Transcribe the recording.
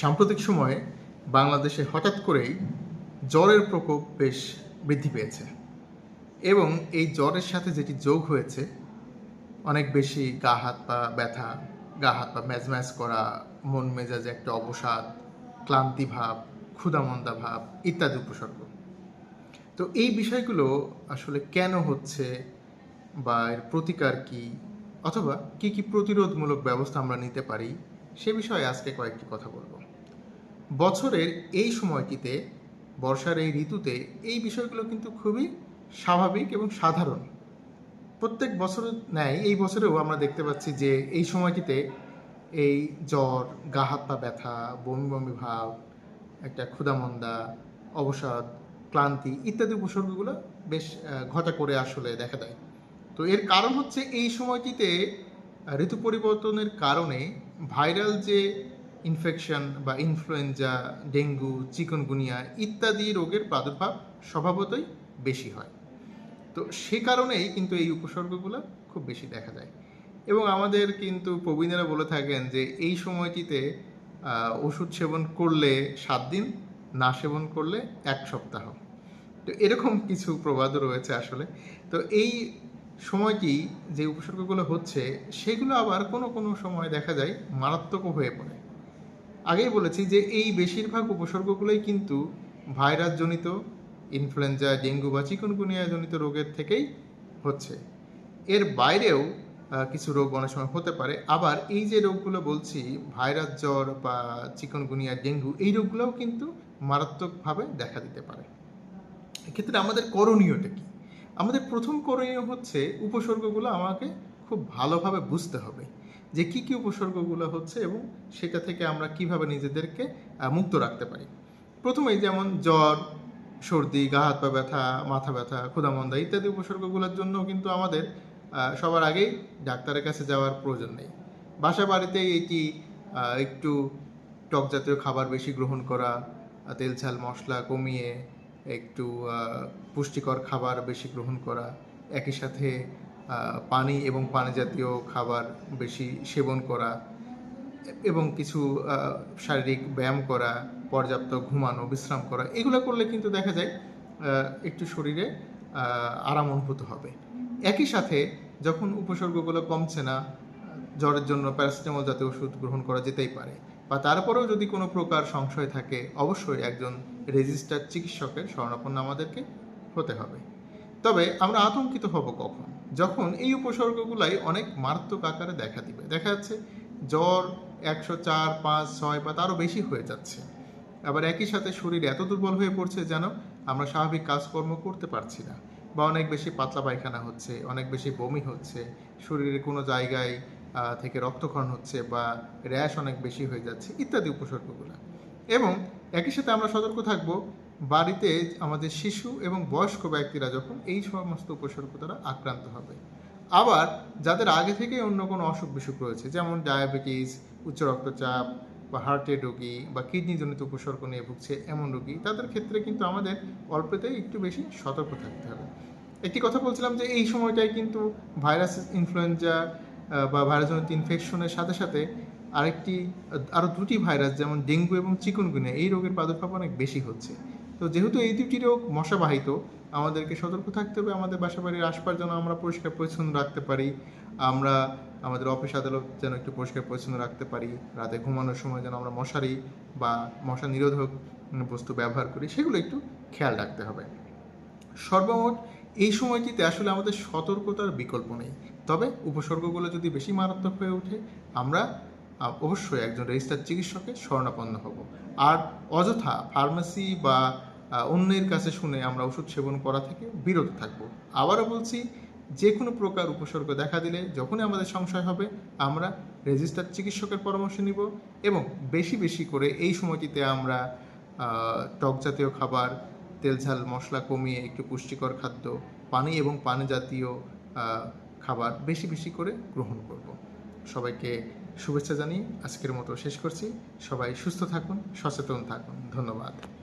সাম্প্রতিক সময়ে বাংলাদেশে হঠাৎ করেই জ্বরের প্রকোপ বেশ বৃদ্ধি পেয়েছে। এবং এই জ্বরের সাথে যেটি যোগ হয়েছে, অনেক বেশি গা হাত পা ব্যথা, গা হাত পা ম্যাজ ম্যাজ করা, মন মেজাজে একটা অবসাদ, ক্লান্তি ভাব, ক্ষুধামন্দা ভাব ইত্যাদি উপসর্গ। তো এই বিষয়গুলো আসলে কেন হচ্ছে বা এর প্রতিকার কি, অথবা কি কি প্রতিরোধমূলক ব্যবস্থা আমরা নিতে পারি, সে বিষয়ে আজকে কয়েকটি কথা বলব। বছরের এই সময়টিতে, বর্ষার এই ঋতুতে এই বিষয়গুলো কিন্তু খুবই স্বাভাবিক এবং সাধারণ। প্রত্যেক বছর ন্যায় এই বছরেও আমরা দেখতে পাচ্ছি যে এই সময়টিতে এই জ্বর, গা হাত পা ব্যথা, বমি বমি ভাব, একটা ক্ষুধামন্দা, অবসাদ, ক্লান্তি ইত্যাদি উপসর্গগুলো বেশ ঘটা করে আসলে দেখা দেয়। তো এর কারণ হচ্ছে এই সময়টিতে ঋতু পরিবর্তনের কারণে ভাইরাল যে ইনফেকশন বা ইনফ্লুয়েঞ্জা ডেঙ্গু চিকনগুনিয়া ইত্যাদি রোগের প্রাদুর্ভাব স্বভাবতই বেশি হয়। তো সে কারণেই কিন্তু এই উপসর্গগুলো খুব বেশি দেখা যায়। এবং আমাদের কিন্তু প্রবীণেরা বলে থাকেন যে এই সময়টিতে ওষুধ সেবন করলে সাত দিন, না সেবন করলে এক সপ্তাহ। তো এরকম কিছু প্রবাদও রয়েছে আসলে। তো এই সময়টি যে উপসর্গগুলো হচ্ছে, সেগুলো আবার কোনো কোনো সময় দেখা যায় মারাত্মকও হয়ে পড়ে। আগেই বলেছি যে এই বেশিরভাগ উপসর্গগুলোই কিন্তু ভাইরাসজনিত ইনফ্লুয়েঞ্জা ডেঙ্গু বা চিকনগুনিয়া জনিত রোগের থেকেই হচ্ছে। এর বাইরেও কিছু রোগ অনেক সময় হতে পারে। আবার এই যে রোগগুলো বলছি, ভাইরাস জ্বর বা চিকনগুনিয়া, ডেঙ্গু, এই রোগগুলোও কিন্তু মারাত্মকভাবে দেখা দিতে পারে। এক্ষেত্রে আমাদের করণীয়টা কি? আমাদের প্রথম করণীয় হচ্ছে উপসর্গগুলো আমাকে খুব ভালোভাবে বুঝতে হবে। যে কি কি উপসর্গগুলো হচ্ছে এবং সেটা থেকে আমরা কীভাবে নিজেদেরকে মুক্ত রাখতে পারি। প্রথমেই যেমন জ্বর, সর্দি, গা হাত পা ব্যথা, মাথা ব্যথা, ক্ষুধামন্দা ইত্যাদি উপসর্গগুলোর জন্য কিন্তু আমাদের সবার আগেই ডাক্তারের কাছে যাওয়ার প্রয়োজন নেই। বাসা বাড়িতেই এটি একটু টক জাতীয় খাবার বেশি গ্রহণ করা তেল ঝাল মশলা কমিয়ে একটু পুষ্টিকর খাবার বেশি গ্রহণ করা, একই সাথে পানি এবং পানি জাতীয় খাবার বেশি সেবন করা এবং কিছু শারীরিক ব্যায়াম করা, পর্যাপ্ত ঘুমানো, বিশ্রাম করা, এগুলো করলে কিন্তু দেখা যায় একটু শরীরে আরাম অনুভূত হবে। একই সাথে যখন উপসর্গগুলো কমছে না, জ্বরের জন্য প্যারাসিটামল জাতীয় ওষুধ গ্রহণ করা যেতেই পারে বা তারপরেও যদি কোনো প্রকার সংশয় থাকে, অবশ্যই একজন রেজিস্টার্ড চিকিৎসকের শরণাপন্ন আমাদেরকে হতে হবে। তবে আমরা আতঙ্কিত হব কখন? যখন এই উপসর্গগুলাই অনেক মারাত্মক আকারে দেখা দিবে, দেখা যাচ্ছে জ্বর একশো চার, পাঁচ, ছয় বা তারও বেশি হয়ে যাচ্ছে। আবার একই সাথে শরীর এত দুর্বল হয়ে পড়ছে যেন আমরা স্বাভাবিক কাজকর্ম করতে পারছি না বা অনেক বেশি পাতলা পায়খানা হচ্ছে, অনেক বেশি বমি হচ্ছে, শরীরের কোনো জায়গায় থেকে রক্তক্ষরণ হচ্ছে বা র্যাশ অনেক বেশি হয়ে যাচ্ছে ইত্যাদি উপসর্গগুলো। এবং একই সাথে আমরা সতর্ক থাকব, বাড়িতে আমাদের শিশু এবং বয়স্ক ব্যক্তিরা যখন এই সমস্ত উপসর্গ দ্বারা আক্রান্ত হবে। আবার যাদের আগে থেকে অন্য কোনো অসুখ বিসুখ রয়েছে, যেমন ডায়াবেটিস, উচ্চ রক্তচাপ বা হার্টের রোগী বা কিডনিজনিত উপসর্গ নিয়ে ভুগছে এমন রোগী, তাদের ক্ষেত্রে কিন্তু আমাদের অল্পতেই একটু বেশি সতর্ক থাকতে হবে। একটি কথা বলছিলাম যে এই সময়টায় কিন্তু ভাইরাস ইনফ্লুয়েঞ্জা বা ভাইরাসজনিত ইনফেকশনের সাথে সাথে আরেকটি আরও দুটি ভাইরাস যেমন ডেঙ্গু এবং চিকুনগুনিয়া এই রোগের প্রাদুর্ভাব অনেক বেশি হচ্ছে। তো যেহেতু এই দুটি রোগ মশাবাহিত, আমাদেরকে সতর্ক থাকতে হবে, আমাদের বাসা বাড়ির আশপাশ যেন আমরা পরিষ্কার পরিচ্ছন্ন রাখতে পারি, আমরা আমাদের অফিস আদালত যেন একটু পরিষ্কার পরিচ্ছন্ন রাখতে পারি, রাতে ঘুমানোর সময় যেন আমরা মশারি বা মশা নিরোধক বস্তু ব্যবহার করি, সেগুলো একটু খেয়াল রাখতে হবে। সর্বমোট এই সময়টিতে আসলে আমাদের সতর্কতার বিকল্প নেই। তবে উপসর্গগুলো যদি বেশি মারাত্মক হয়ে ওঠে, আমরা অবশ্যই একজন রেজিস্টার চিকিৎসকের শরণাপন্ন হব। আর অযথা ফার্মেসি বা অন্যের কাছে শুনে আমরা ওষুধ সেবন করা থেকে বিরত থাকব। আবারও বলছি যে কোনো প্রকার উপসর্গ দেখা দিলে যখনই আমাদের সংশয় হবে, আমরা রেজিস্টার চিকিৎসকের পরামর্শ নিব এবং বেশি বেশি করে এই সময়টিতে আমরা টক জাতীয় খাবার, তেল ঝাল, মশলা কমিয়ে একটু পুষ্টিকর খাদ্য, পানি এবং পানি জাতীয় খাবার বেশি বেশি করে গ্রহণ করব। সবাইকে শুভেচ্ছা জানিয়ে আজকের মতো শেষ করছি। সবাই সুস্থ থাকুন সচেতন থাকুন। ধন্যবাদ।